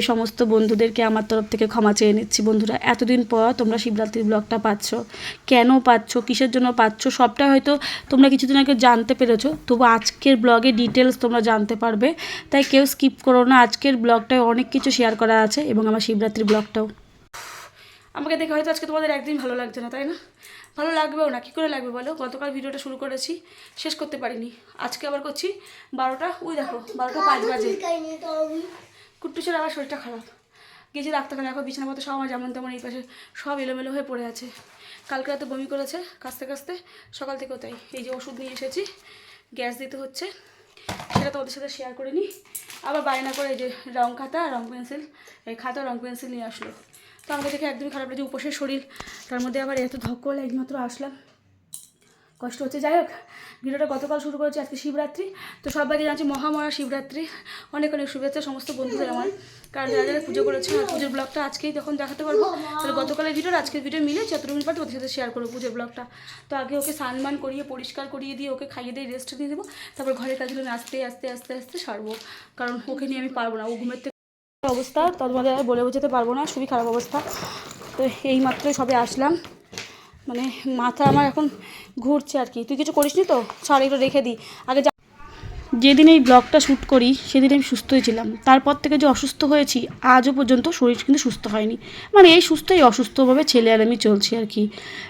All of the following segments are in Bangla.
শুরুতে সমস্ত বন্ধুদেরকে আমার তরফ থেকে ক্ষমা চেয়ে নিচ্ছি। বন্ধুরা, এতদিন পর তোমরা শিবরাত্রির ব্লগটা পাচ্ছ। কেন পাচ্ছ? কিসের জন্য পাচ্ছ? সবটা হয়তো তোমরা কিছুদিন আগে জানতে পেরেছ, তবু আজকের ব্লগে ডিটেলস তোমরা জানতে পারবে। তাই কেউ স্কিপ করো না, আজকের ব্লগটায় অনেক কিছু শেয়ার করা আছে এবং আমার শিবরাত্রির ব্লগটাও। আমাকে দেখে হয়তো আজকে তোমাদের একদিন ভালো লাগছে না, তাই না? ভালো লাগবেও না, কী করে লাগবে বলো? গতকাল ভিডিওটা শুরু করেছি, শেষ করতে পারিনি। আজকে আবার করছি বারোটা, ওই দেখো, বারোটা পাঁচ বাজে। কুট্টুসের আবার শরীরটা খারাপ। গেছি ডাক্তারখানা এখন বিছানা মতো সব আমার যেমন তেমন এই পাশে সব এলোমেলো হয়ে পড়ে আছে। কালকে রাতে বমি করেছে কাস্তে কাস্তে সকাল থেকেও তাই। এই যে ওষুধ নিয়ে এসেছি, গ্যাস দিতে হচ্ছে, সেটা তো ওদের সাথে শেয়ার করে নিই। আবার বায়না করে এই যে রং খাতা, রং পেন্সিল, এই খাতা, রং পেন্সিল নিয়ে আসলো। তো আমাকে দেখে একদমই খারাপ লাগছে, উপসের শরীর, তার মধ্যে আবার এত ধক্কল একমাত্র আসলাম। কষ্ট হচ্ছে। যাই হোক, ভিডিওটা গতকাল শুরু করেছি আজকে শিবরাত্রি। তো সবাইকে জানছি মহামরা শিবরাত্রি। অনেক অনেক শুভেচ্ছা সমস্ত বন্ধুদের আমার। কারণ যারা যারা পুজো করেছে পুজোর ব্লগটা আজকেই তখন দেখাতে পারব, তাহলে গতকালের ভিডিও আজকের ভিডিও মিলে চতুর্মিন পাঠ ওদের সাথে শেয়ার করব পুজোর ব্লগটা তো আগে ওকে স্নান করিয়ে, পরিষ্কার করিয়ে দিয়ে ওকে খাইয়ে দিয়ে রেস্ট দিয়ে দেবো। তারপর ঘরের কাজগুলো আমি আস্তে আস্তে আস্তে আস্তে সারবো। কারণ ওকে নিয়ে আমি পারব না। ও ঘুমের থেকে অবস্থা তোমাদের বলে বোঝাতে পারব না। খুবই খারাপ অবস্থা। তো এই মাত্রই সবে আসলাম। মানে মাথা আমার এখন ঘুরছে আর কি। তুই কিছু করিসনি তো? ছাড় এগুলো রেখে দিই আগে যা- যেদিন এই ব্লগটা শ্যুট করি সেদিন আমি সুস্থই ছিলাম। তারপর থেকে যে অসুস্থ হয়েছি আজও পর্যন্ত শরীর কিন্তু সুস্থ হয়নি। মানে এই সুস্থই অসুস্থভাবে ছেলে আর আমি চলছি আর কি।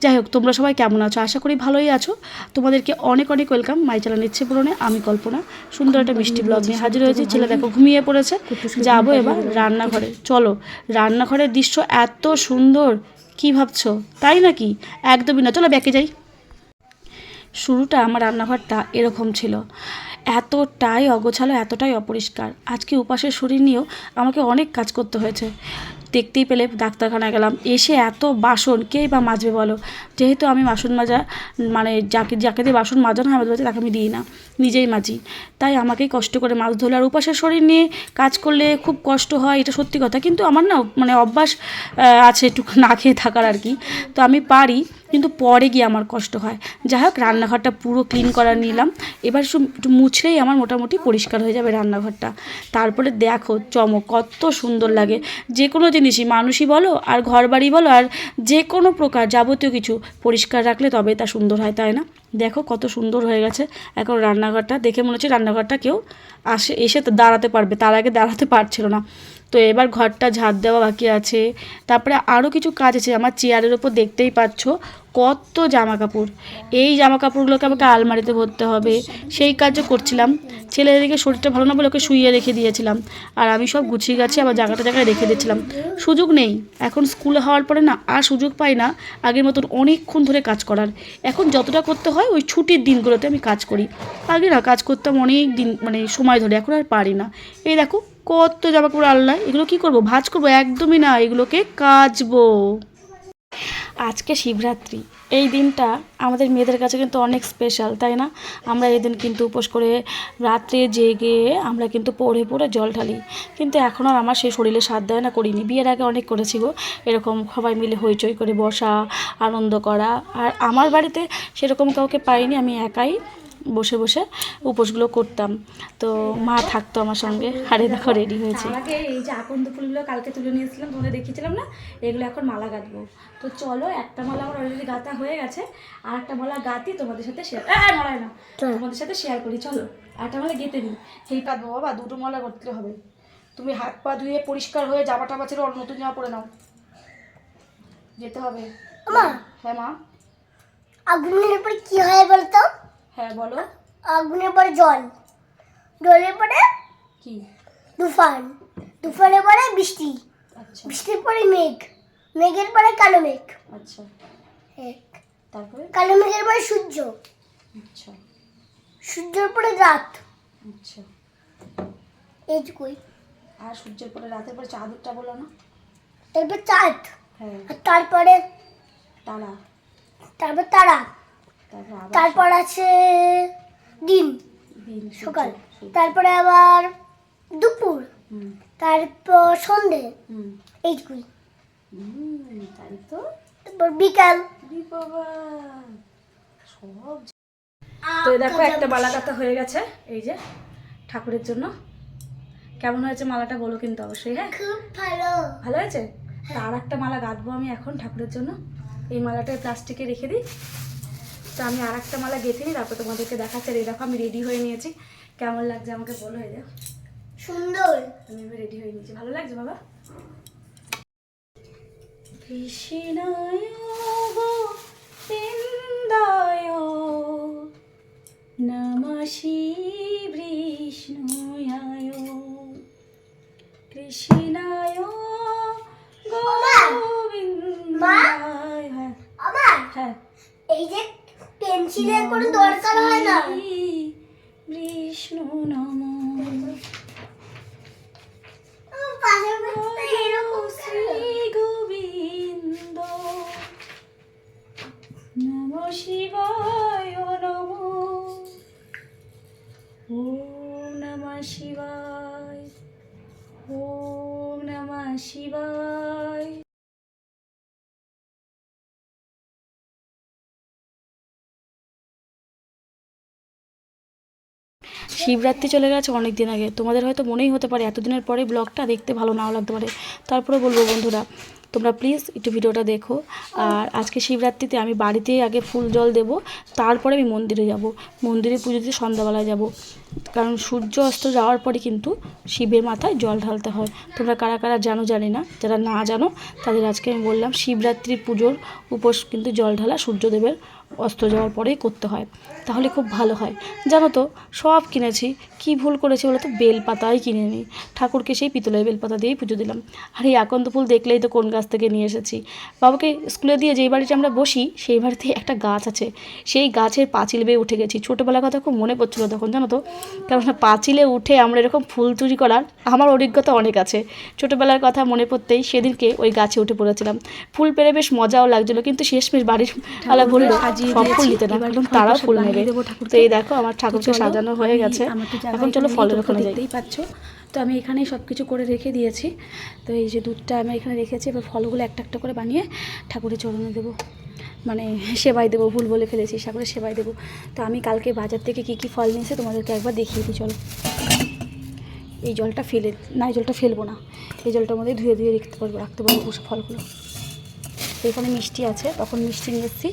যাই হোক তোমরা সবাই কেমন আছো? আশা করি ভালোই আছো। তোমাদেরকে অনেক অনেক ওয়েলকাম মাই চালান ইচ্ছে পূরণে আমি কল্পনা। সুন্দর একটা মিষ্টি ব্লগ নিয়ে হাজির হয়েছি। ছেলে দেখো ঘুমিয়ে পড়েছে। যাব এবার রান্নাঘরে। চলো রান্নাঘরের দৃশ্য এত সুন্দর। কি ভাবছ? তাই নাকি? একদমই না। চলো ব্যাকে যাই। শুরুটা আমার রান্নাঘরটা এরকম ছিল। এতটাই অগোছালো, এতটাই অপরিষ্কার। আজকে উপাসের শরীর নিয়েও আমাকে অনেক কাজ করতে হয়েছে। দেখতেই পেলে ডাক্তারখানায় গেলাম। এসে এত বাসন কেই বা মাজবে বলো? যেহেতু আমি বাসন মাজা মানে যাকে যাকে দিয়ে বাসন মাজানো হয়, আমাদের তাকে আমি দিই না। নিজেই মাজি। তাই আমাকেই কষ্ট করে মাছ ধরলে আর উপাসের শরীর নিয়ে কাজ করলে খুব কষ্ট হয়, এটা সত্যি কথা। কিন্তু আমার না মানে অভ্যাস আছে একটু না খেয়ে থাকার আর কি। তো আমি পারি, কিন্তু পরে গিয়ে আমার কষ্ট হয়। যাই হোক, রান্নাঘরটা পুরো ক্লিন করা নিলাম। এবার একটু মুছলেই আমার মোটামুটি পরিষ্কার হয়ে যাবে রান্নাঘরটা। তারপরে দেখো চমক, কত সুন্দর লাগে। যে কোনো জিনিসই, মানুষই বলো আর ঘর বাড়ি বলো আর যে কোনো প্রকার যাবতীয় কিছু পরিষ্কার রাখলে তবে তা সুন্দর হয়, তাই না? দেখো কত সুন্দর হয়ে গেছে। এখন রান্নাঘরটা দেখে মনে হচ্ছে রান্নাঘরটা কেউ আসে, এসে দাঁড়াতে পারবে, তার আগে দাঁড়াতে পারছিল না। তো এবার ঘরটা ঝাঁট দেওয়া বাকি আছে। তারপরে আরও কিছু কাজ আছে, আমার চেয়ারের ওপর দেখতেই পাচ্ছ। কত জামা কাপড় এই জামা কাপড়গুলোকে আমাকে আলমারিতে ভরতে হবে। সেই কাজও করছিলাম, ছেলেদেরকে শরীরটা ভালো না বলে ওকে শুইয়ে রেখে দিয়েছিলাম। আর আমি সব গুছিয়ে গাছি আবার জায়গাটা জায়গায় রেখে দিয়েছিলাম। সুযোগ নেই। এখন স্কুলে হওয়ার পরে না, আর সুযোগ পাই না আগের মতন অনেকক্ষণ ধরে কাজ করার। এখন যতটা করতে হয়, ওই ছুটির দিনগুলোতে আমি কাজ করি। আগে না কাজ করতাম অনেক দিন মানে সময় ধরে, এখন আর পারি না। এই দেখো, কত জামা কাপড় আল্লাহ এগুলো কি করব? ভাজ করব? একদমই না, এগুলোকে কাচবো। আজকে শিবরাত্রি। এই দিনটা আমাদের মেয়েদের কাছে কিন্তু অনেক স্পেশাল তাই না? আমরা এই দিন কিন্তু উপোস করে রাত্রে জেগে আমরা কিন্তু পড়ে পড়ে জল ঢালি। কিন্তু এখন আর আমার সেই শরীরে সাথ দেয় না, করিনি। বিয়ের আগে অনেক করেছি গো। এরকম সবাই মিলে হইচই করে বসা, আনন্দ করা। আর আমার বাড়িতে সেরকম কাউকে পাইনি, আমি একাই। বসে বসে উপোসগুলো করতাম। তো মা থাকতো আমার সঙ্গে আরে দেখো রেডি হয়েছে। আগে এই যে আকন্দ ফুলগুলো কালকে তুলে নিয়েছিলাম তোমাদের দেখিয়েছিলাম না? এগুলো এখন মালা গাঁথবো। তো চলো একটা মালা আমার অলরেডি গাঁথা হয়ে গেছে আর একটা মালা গাঁথি তোমাদের সাথে শেয়ার মালায় না। তোমাদের সাথে শেয়ার করি চলো। আর একটা মালা গেঁথে নিই। সেই কাঁদবো বাবা দুটো মালা করতে হবে। তুমি হাত পা ধুয়ে পরিষ্কার হয়ে জামা টামা ছেড়ে অন্য নতুন জামা পরে নাও। যেতে হবে। মা। হ্যাঁ মা। আগুনের পরে কি হয় বলতো? হ্যাঁ বলো। আগুনের পরে জল। জলের পরে কি? তুফান। তুফানের পরে বৃষ্টি। আচ্ছা। বৃষ্টির পরে মেঘ। মেঘের পরে কালো মেঘ। আচ্ছা। এক। তারপরে? কালো মেঘের পরে সূর্য। আচ্ছা। সূর্যের পরে রাত। আচ্ছা। এইটুকুই আর সূর্যের পরে রাতের পরে চাঁদরটা বলো না। তারপর চাঁদ। হ্যাঁ। আর তারপরে তারা। তারপর তারা। তারপর আছে দিন সকাল। তারপরে আবার দুপুর। তারপর সন্ধে। এইটুকুই। তারপর বিকাল। তো দেখো একটা মালা কাটা হয়ে গেছে। এই যে ঠাকুরের জন্য। কেমন হয়েছে মালাটা বলো কিন্তু অবশ্যই হ্যাঁ? খুব ভালো। ভালো হয়েছে? তা আর একটা মালা গাঁথবো আমি এখন ঠাকুরের জন্য। এই মালাটা প্লাস্টিকে রেখে দিই। তো আমি আর একটা মালা গেঁথে নিই তারপর তোমাদেরকে দেখাচ্ছে। এই দেখো আমি রেডি হয়ে নিয়েছি। কেমন লাগছে আমাকে বলো এই দেখো সুন্দর। আমি রেডি হয়ে নিয়েছি। ভালো লাগছে বাবা? কৃষ্ণায় গোবিন্দায় শিবরাত্রি চলে গেছে অনেক দিন আগে। তোমাদের হয়তো মনেই হতে পারে, এতদিনের পরে ব্লগটা দেখতে ভালো নাও লাগতে পারে। তারপরে বলব বন্ধুরা তোমরা প্লিজ একটু ভিডিওটা দেখো। আর আজকে শিবরাত্রিতে আমি বাড়িতেই আগে ফুল জল দেব, তারপরে আমি মন্দিরে যাব। মন্দিরে পুজো দিতে সন্ধ্যাবেলায় যাব। কারণ সূর্য অস্ত যাওয়ার পরে কিন্তু শিবের মাথায় জল ঢালতে হয়। তোমরা কারা কারা জানো জানি না। যারা না জানো, তাদের আজকে আমি বললাম, শিবরাত্রি পুজোর উপোস কিন্তু জল ঢালা সূর্যদেবের অস্ত যাওয়ার পরেই করতে হয়। তাহলে খুব ভালো হয়। জানো তো, সব কিনেছি। কি ভুল করেছি বলো তো? বেলপাতাই কিনে নিই ঠাকুরকে সেই পিতলের বেলপাতা দিয়েই পুজো দিলাম। আর এই আকন্দ ফুল দেখলেই তো কোন গাছ থেকে নিয়ে এসেছি। বাবাকে স্কুলে দিয়ে যেই বাড়িতে আমরা বসি সেই বাড়িতে একটা গাছ আছে। সেই গাছের পাঁচিল বেয়ে উঠে গেছি। ছোটোবেলার কথা খুব মনে পড়ছিল তখন জানো তো? কেননা পাঁচিলে উঠে আমরা এরকম ফুল চুরি করার আমার অভিজ্ঞতা অনেক আছে। ছোটোবেলার কথা মনে পড়তেই সেদিনকে ওই গাছে উঠে পড়েছিলাম। ফুল পেরে বেশ মজাও লাগছিল কিন্তু শেষমেশ বাড়ির আলা বলল সব ফুল দিতে না একদম তারাও ফুল নেবে তো এই দেখো আমার ঠাকুরকে সাজানো হয়ে গেছে। এখন চলো ফলের ওখানে যাই। পাচ্ছ। তো আমি এখানেই সব কিছু করে রেখে দিয়েছি। তো এই যে দুধটা আমি এখানে রেখেছি, এবার ফলগুলো একটা একটা করে বানিয়ে ঠাকুরের চরণে দেবো। মানে সেবাই দেবো, ভুল বলে ফেলেছি, ঠাকুরের সেবাই দেবো। তো আমি কালকে বাজার থেকে কী কী ফল নিয়েছে তোমাদেরকে একবার দেখিয়ে দিই, চলো। এই জলটা ফেলে, না, এই জলটা ফেলব না। এই জলটার মধ্যে ধুয়ে ধুয়ে রাখতে পারব রাখতে পারব বসে ফলগুলো। এখানে মিষ্টি আছে, তখন মিষ্টি নিয়ে এসেছি।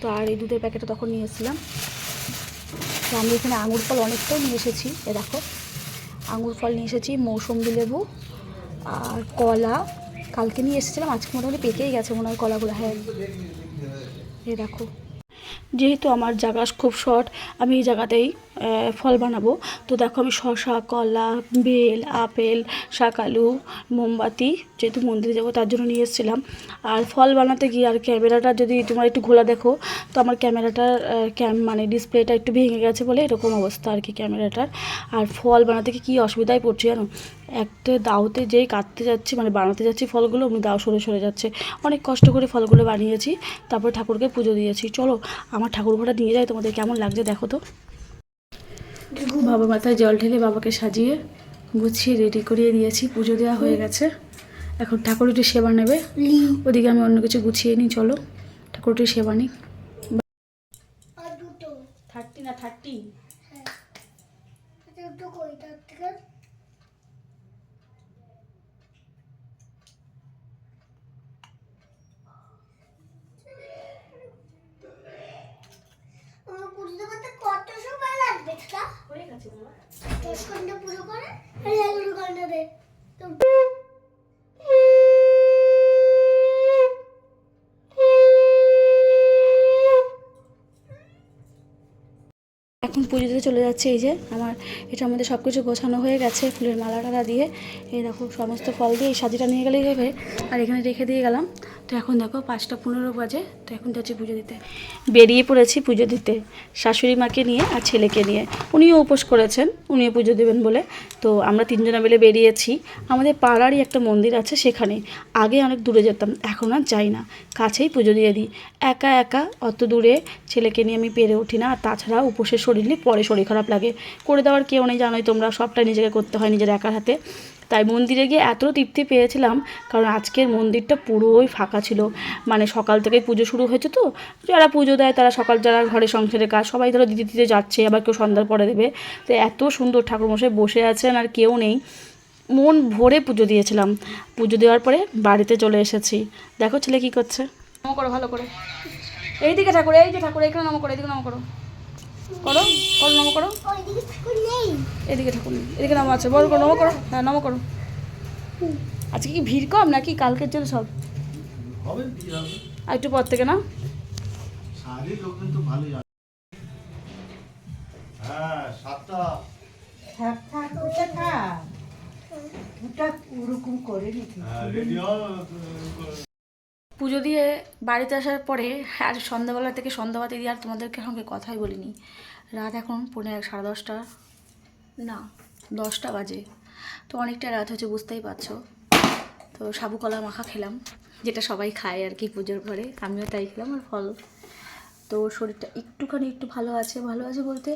তো আর এই দুধের প্যাকেটটা তখন নিয়ে এসেছিলাম। তো আমি এখানে আঙুর ফল অনেকটাই নিয়ে এসেছি, এ দেখো। আঙুর ফল নিয়ে এসেছি, মৌসম্বি লেবু আর কলা। কালকে নিয়ে এসেছিলাম, আজকে মোটামুটি পেকেই গেছে মনে হয় কলাগুলো হ্যাঁ। এ দেখো। যেহেতু আমার জায়গা খুব শর্ট, আমি এই জায়গাতেই ফল বানাবো। তো দেখো আমি শসা, কলা, বেল, আপেল শাকালু মোমবাতি যেহেতু মন্দিরে যাব তার জন্য নিয়ে এসেছিলাম। আর ফল বানাতে গিয়ে আর ক্যামেরাটা যদি তোমার একটু ঘোলা দেখো, তো আমার ক্যামেরাটার ক্যাম মানে ডিসপ্লেটা একটু ভেঙে গেছে বলে এরকম অবস্থা আর কি ক্যামেরাটার। আর ফল বানাতে কী অসুবিধায় পড়ছে জানো? একটা দাওতে যেই কাটতে যাচ্ছি মানে বানাতে যাচ্ছি ফলগুলো অমনি দাও সরে সরে যাচ্ছে। অনেক কষ্ট করে ফলগুলো বানিয়েছি তারপর ঠাকুরকে পুজো দিয়েছি। চলো আমার ঠাকুর ঘোড়া নিয়ে যাই তোমাদের কেমন লাগছে দেখো তো। বাবা মাথায় জল ঢেলে বাবাকে সাজিয়ে গুছিয়ে রেডি করিয়ে দিয়েছি পুজো দেওয়া হয়ে গেছে। এখন ঠাকুর একটু সেবা নেবে। ওদিকে আমি অন্য কিছু গুছিয়ে নিই চলো ঠাকুর একটু সেবা নিই থার্টি না থার্টি আচ্ছা, দুটো কই তার থেকে আমার পুজো করতে কত সময় লাগবে তা হয়ে গেছে বাবা দশ ঘণ্টা পুজো করে আর এগারো ঘণ্টা দে তো দিতে চলে যাচ্ছে এই যে, আমার এটার মধ্যে সব কিছু গোছানো হয়ে গেছে ফুলের মালা টালা দিয়ে। এই দেখো, সমস্ত ফল দিয়ে এই সাজিটা নিয়ে গেলেই হবে। আর এখানে রেখে দিয়ে গেলাম। তো এখন দেখো, পাঁচটা পনেরো বাজে। তো এখন যাচ্ছি পুজো দিতে। বেরিয়ে পড়েছি পুজো দিতে। শাশুড়ি মাকে নিয়ে আর ছেলেকে নিয়ে। উনিও উপোস করেছেন, উনিও পুজো দেবেন বলে। তো আমরা তিনজনা মিলে বেরিয়েছি। আমাদের পাড়ারই একটা মন্দির আছে সেখানে। আগে অনেক দূরে যেতাম, এখন আর যাই না। কাছেই পুজো দিয়ে দিই। একা একা, অত দূরে ছেলেকে নিয়ে আমি পেরে উঠি না। আর তাছাড়া উপোসের শরীর নিয়ে পরে শরীর খারাপ লাগে। করে দেওয়ার কেউ নেই, জানোই তোমরা। সবটা নিজেকে করতে হয় নিজের একার হাতে। তাই মন্দিরে গিয়ে এত তৃপ্তি পেয়েছিলাম, কারণ আজকের মন্দিরটা পুরোই ফাঁকা ছিল। মানে সকাল থেকে পুজো শুরু হয়েছে তো, যারা পুজো দেয় তারা সকাল, যারা ঘরে সংসারের কাজ, সবাই ধরো দিতে দিতে যাচ্ছে, আবার কেউ সন্ধ্যার পরে দেবে। তো এত সুন্দর ঠাকুরমশাই বসে আছেন আর কেউ নেই। মন ভরে পুজো দিয়েছিলাম। পুজো দেওয়ার পরে বাড়িতে চলে এসেছি। দেখো ছেলে কি করছে। নম করো, ভালো করে। এইদিকে ঠাকুর, এই যে ঠাকুর এখানে নম করো এদিকে নম করো। করো করো, নম করো। এদিকে ঠাকুর। এদিকে নাম আছে বল করো নম করো হ্যাঁ নম করো। আজকে কি ভিড় কম নাকি? কালকের জন্য সব। আর একটু পর থেকে না? পুজো দিয়ে বাড়িতে আসার পরে আর সন্ধ্যাবেলা থেকে সন্ধ্যাবাতি দিয়ে আর তোমাদেরকে সঙ্গে কথাই বলিনি। রাত এখন পনেরো সাড়ে দশটা। না, দশটা বাজে। তো অনেকটা রাত হচ্ছে বুঝতেই পারছ। তো সাবু কলা মাখা খেলাম, যেটা সবাই খায় আর কি পুজোর ঘরে। আমিও তাই খেলাম আর ফল। তো শরীরটা একটুখানি একটু ভালো আছে ভালো আছে বলতে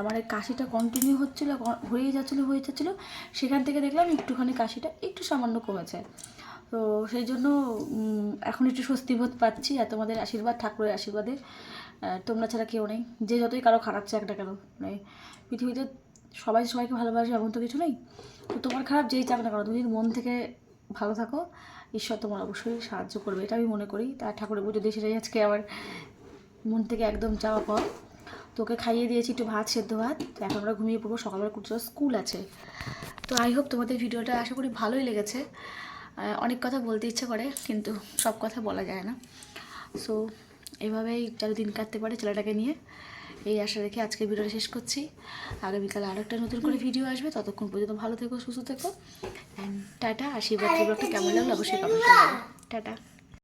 আমার এই কাশিটা কন্টিনিউ হচ্ছিল হয়েই যাচ্ছিল হয়ে যাচ্ছিল। সেখান থেকে দেখলাম একটুখানি কাশিটা একটু সামান্য কমেছে। তো সেই জন্য এখন একটু স্বস্তি বোধ পাচ্ছি আর তোমাদের আশীর্বাদ, ঠাকুরের আশীর্বাদে তোমরা ছাড়া কেউ নেই। যে যতই কারও খারাপ চাক না কেন মানে পৃথিবীতে সবাই সবাইকে ভালোবাসে এমন তো কিছু নেই। তো তোমার খারাপ যেই চাক না কেন তুমি যদি মন থেকে ভালো থাকো। ঈশ্বর তোমার অবশ্যই সাহায্য করবে, এটা আমি মনে করি। তার ঠাকুরের পুজো দিয়ে সেটাই আজকে আমার মন থেকে একদম চাওয়া পর তোকে খাইয়ে দিয়েছি একটু ভাত, সেদ্ধ ভাত। তো এখন আমরা ঘুমিয়ে পড়ব, সকালবেলা কুচুর স্কুল আছে। তো আই হোপ তোমাদের ভিডিওটা আশা করি ভালোই লেগেছে। অনেক কথা বলতে ইচ্ছে করে, কিন্তু সব কথা বলা যায় না। সো এভাবেই যারা দিন কাটতে পারে ছেলেটাকে নিয়ে। এই আশা রেখে আজকে ভিডিওটা শেষ করছি। আগামীকাল আরও একটা নতুন করে ভিডিও আসবে। ততক্ষণ পর্যন্ত ভালো থেকো, সুস্থ থেকো। অ্যান্ড টাটা, আশীর্বাদ কেমন লাগল অবশ্যই কমেন্ট টাটা।